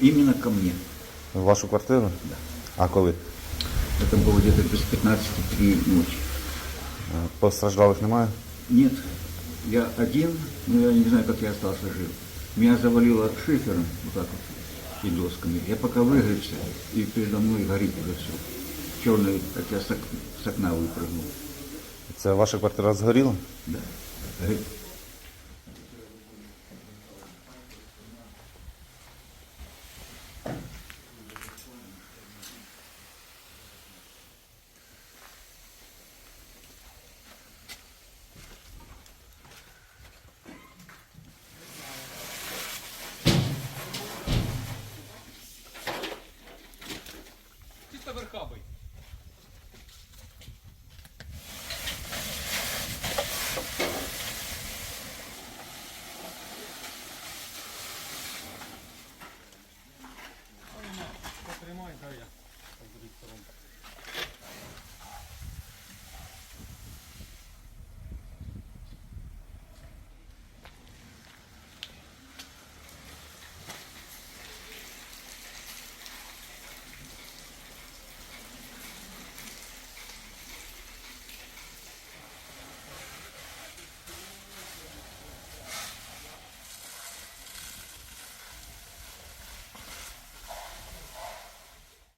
Именно ко мне. В вашу квартиру? Да. А коли? Это было где-то без 15 три ночи. Е, Постраждалих немає? Нет, я один, но я не знаю, как я остался жив. Меня завалило шифером, вот так вот, и досками. Я пока выгребся, и передо мной горит уже все. Черный, как я с, ок- с окна выпрыгнул. Це ваша квартира згоріла? Да. Горит просто верха бить. Потримай, дай я.